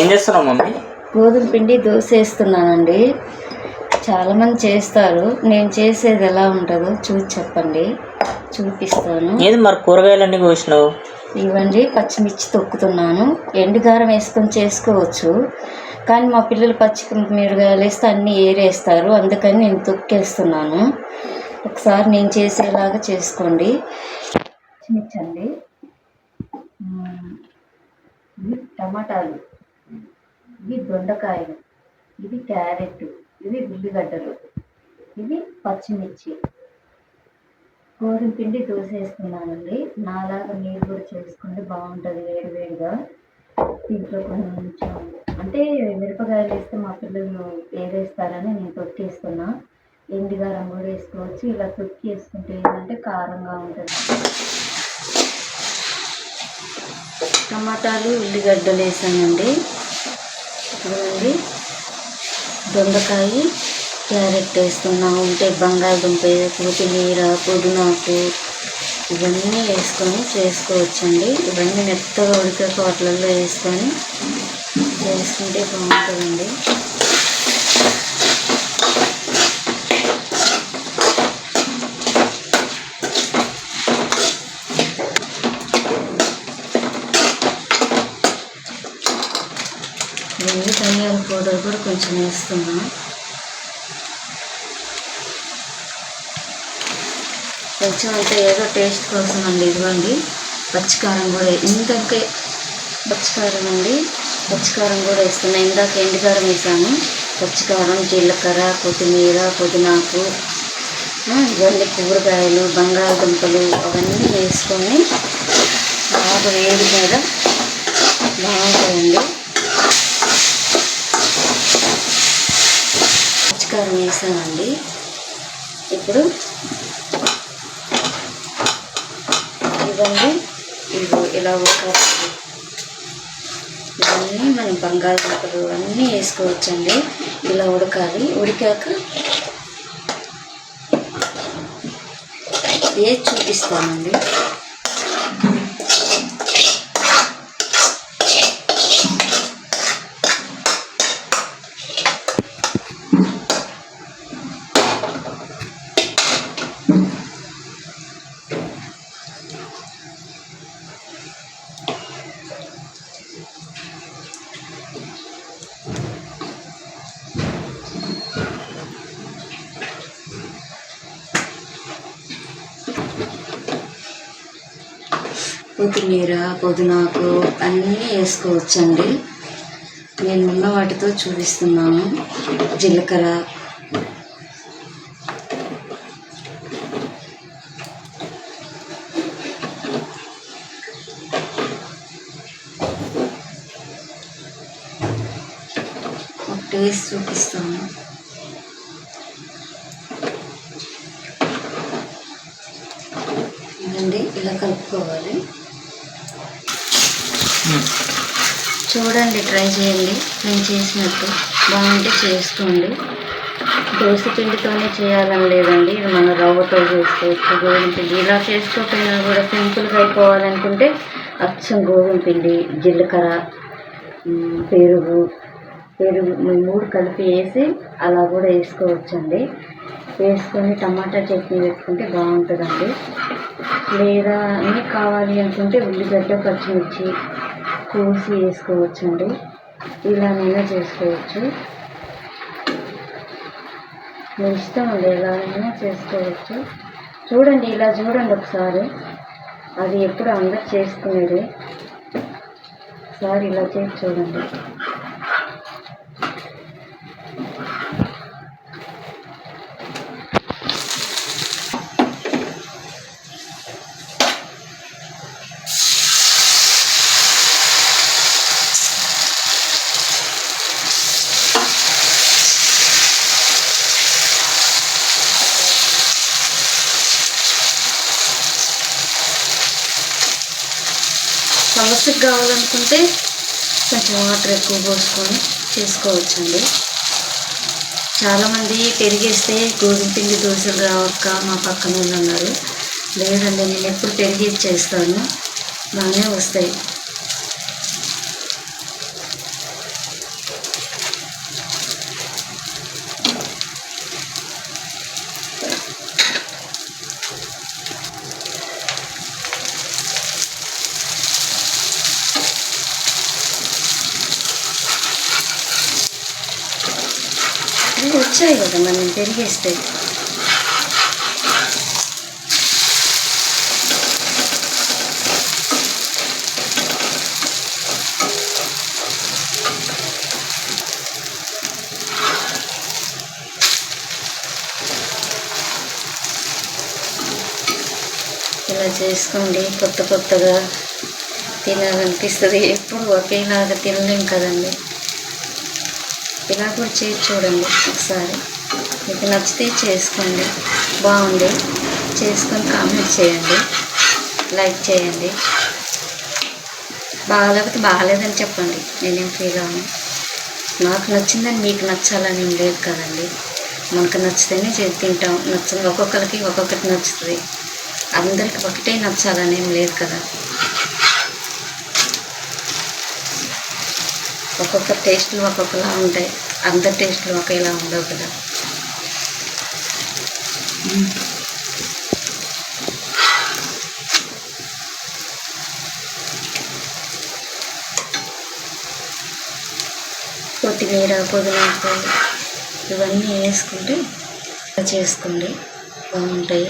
ఏం చేస్తున్నావు మమ్మీ? గోధుమ పిండి దోశ వేస్తున్నానండి. చాలామంది చేస్తారు. నేను చేసేది ఎలా ఉంటుందో చూసి చెప్పండి. చూపిస్తాను. ఏది మరి కూరగాయలన్నీ కోసినావు? ఇవ్వండి పచ్చిమిర్చి తొక్కుతున్నాను. ఎండుగారం వేసుకొని చేసుకోవచ్చు. కానీ మా పిల్లలు పచ్చి మిరగాయలు వేస్తే అన్నీ ఏరేస్తారు. అందుకని నేను తొక్కేస్తున్నాను. ఒకసారి నేను చేసేలాగా చేసుకోండి. పచ్చిమిర్చి అండి టమాటాలు. ఇవి దొండకాయలు ఇవి క్యారెట్ ఇవి ఉల్లిగడ్డలు ఇవి పచ్చిమిర్చి. గోధుమ పిండి దోశ నాలాగా మీరు కూడా చేసుకుంటే బాగుంటుంది వేడి వేడిగా. దీంట్లో కొంచెం అంటే మిరపకాయలు వేస్తే మా పిల్లలు ఏదేస్తారని నేను తొక్కేస్తున్నా. ఎండిగారం కూడా వేసుకోవచ్చు. ఇలా తొక్కి వేసుకుంటే ఏంటంటే కారంగా ఉంటుంది. టమాటాలు ఉల్లిగడ్డలు వేసానండి. చూడండి దొండకాయ క్యారెట్ వేస్తున్నా ఉంటే బంగాళదుంప కొత్తిమీర పుదీనాకు ఇవన్నీ వేసుకొని చేసుకోవచ్చండి. ఇవన్నీ మెత్తగా ఉడికాక వాటిలలో వేసుకొని చేసుకుంటే బాగుంటుందండి నేను ధనియాల పౌడర్ కూడా కొంచెం వేస్తున్నాను. కొంచెం అంటే ఏదో టేస్ట్ కోసం అండి ఇదిగోండి. పచ్చికారం కూడా ఇంతకే పచ్చికారం అండి. పచ్చికారం కూడా వేస్తున్నా. ఇందాక ఎండుకారం వేసాను. పచ్చికారం జీలకర్ర కొత్తిమీర పుదీనాకు ఇవన్నీ కూరగాయలు బంగాళదుంపలు అవన్నీ వేసుకొని బాగా వేడి మీద బాగుంటాయండి. పచ్చికారం వేసామండి ఇప్పుడు ఇవన్నీ ఇవి ఇలా ఉడకాలి ఇవన్నీ మనం బంగాళదుంపలు అన్నీ వేసుకోవచ్చండి. ఇలా ఉడకాలి. ఉడికాక ఏ చూపిస్తానండి? కొత్తిమీర పుదీనాకు అన్నీ వేసుకోవచ్చండి. నేను ఉన్న వాటితో చూపిస్తున్నాను. జీలకర్ర. ఒక టేస్ట్ చూపిస్తాను. ఇదండి ఇలా కలుపుకోవాలి. చూడండి ట్రై చేయండి. నేను చేసినట్టు బాగుంటే చేసుకోండి దోశ పిండితోనే చేయాలని లేదండి. ఇది మన రవ్వతో చేసుకోవచ్చు గోధుమ పిండి. ఇలా చేసుకోకపోయినా కూడా సింపుల్గా అయిపోవాలనుకుంటే అచ్చం గోధుమ పిండి జీలకర్ర పెరుగు పెరుగు మూడు కలిపి వేసి అలా కూడా వేసుకోవచ్చండి. వేసుకొని టమాటా చట్నీ వేసుకుంటే బాగుంటుందండి. లేదా అన్నీ కావాలి అనుకుంటే ఉల్లిగడ్డ పచ్చిమిర్చి కోసి వేసుకోవచ్చండి. ఇలానైనా చేసుకోవచ్చు. మీ ఇష్టం అండి ఎలాగైనా చేసుకోవచ్చు. చూడండి ఇలా చూడండి ఒకసారి. అది ఎప్పుడు అందరు చేసుకునేది. ఒకసారి ఇలా చేసి చూడండి. సమస్యకు కావాలనుకుంటే కొంచెం వాటర్ ఎక్కువ పోసుకొని చేసుకోవచ్చండి. చాలామంది పెరిగేస్తే గోధుమ పిండి దోశలు రావక్క మా పక్కన వాళ్ళు లేదండి నేను ఎప్పుడు పెరిగి చేస్తాను. బాగానే వస్తాయి. ఇవి వచ్చాయి కదా మనం పెరిగేస్తే ఇలా చేసుకోండి కొత్త కొత్తగా తినాలనిపిస్తుంది ఎప్పుడు ఒకేలాగా తినలేం కదండి ఇలా కూడా చేసి చూడండి ఒకసారి. మీకు నచ్చితే చేసుకోండి. బాగుంది. చేసుకొని కామెంట్ చేయండి. లైక్ చేయండి. బాగాలేకపోతే బాగాలేదని చెప్పండి. నేనేం ఫీల్ అవ్వను. నాకు నచ్చిందని మీకు నచ్చాలని ఏం లేదు కదండి. మనకు నచ్చితేనే చేసి తింటాం. నచ్చింది ఒక్కొక్కరికి ఒక్కొక్కటి నచ్చుతుంది. అందరికి ఒకటే నచ్చాలని ఏం లేదు కదా. ఒక్కొక్క టేస్ట్లు ఒక్కొక్కలా ఉంటాయి. అందరి టేస్ట్లు ఒకేలా ఉండవు కదా. కొత్తిమీర పుదీనాకు ఇవన్నీ వేసుకుంటే చేసుకోండి బాగుంటాయి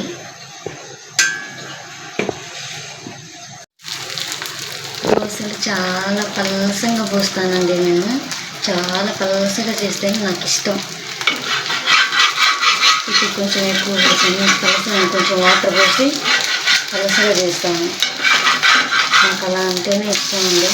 దోశలు చాలా పలసంగా పోస్తానండి నేను. చాలా పలసగా చేస్తే నాకు ఇష్టం ఇది కొంచెం ఎక్కువ పోసాను పలస నేను కొంచెం వాటర్ పోసి పలసగా చేస్తాను. నాకు అలా అంటేనే ఇష్టం అండి.